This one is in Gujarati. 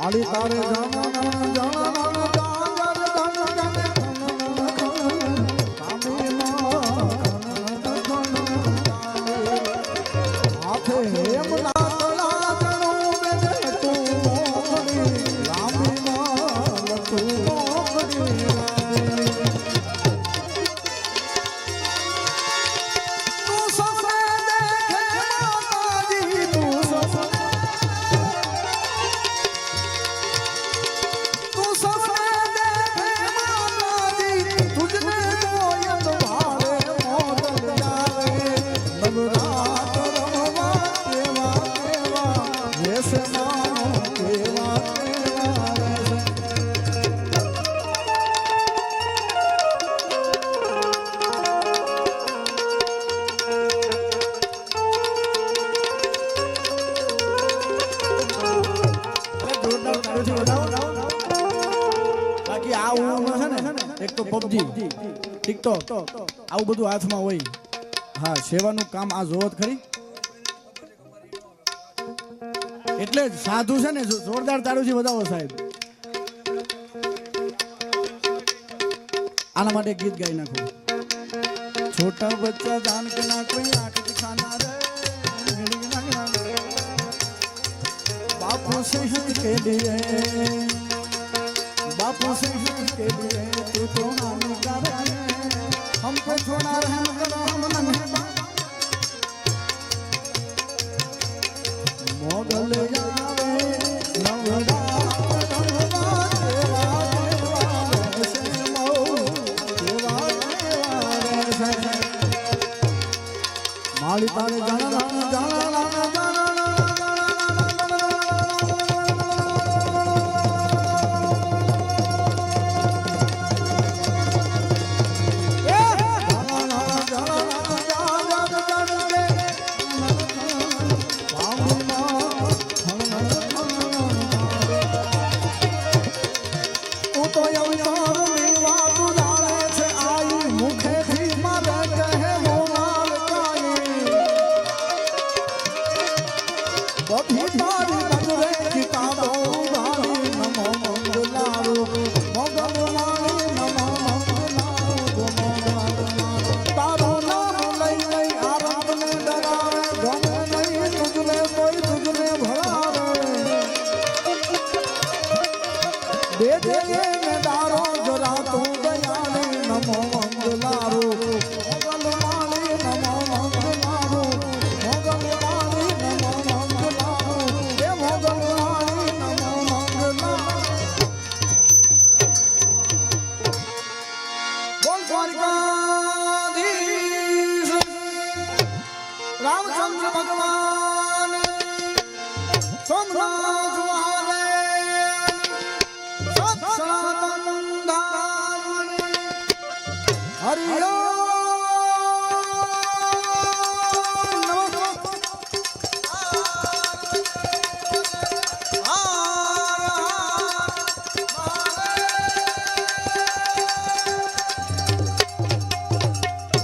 માળી તારે જાના જાના આવું બધું હાથમાં હોય. હા, સેવાનું કામ આ જોવત ખરી. એટલે સાધુ છે ને જોરદાર તાળુથી બતાવો સાહેબ. આના માટે ગીત ગાઈ નાખું. છોટા બચ્ચા દાન કે ના આંખ દિખાના રે बापू से हित के लिए बापू से हित के लिए तू तो हानिकार है हमको थोड़ा रहम करो हम नन्हे बा- मोगल आवे नवरात रंगवा देवा देवा वैसे मऊ देवा देवा वैसे માળી તારે જાણા જાણા જાણા તું રામચંદ્ર ભગવાન સોમનાથ મહાદેવ સત્સંગ હરિ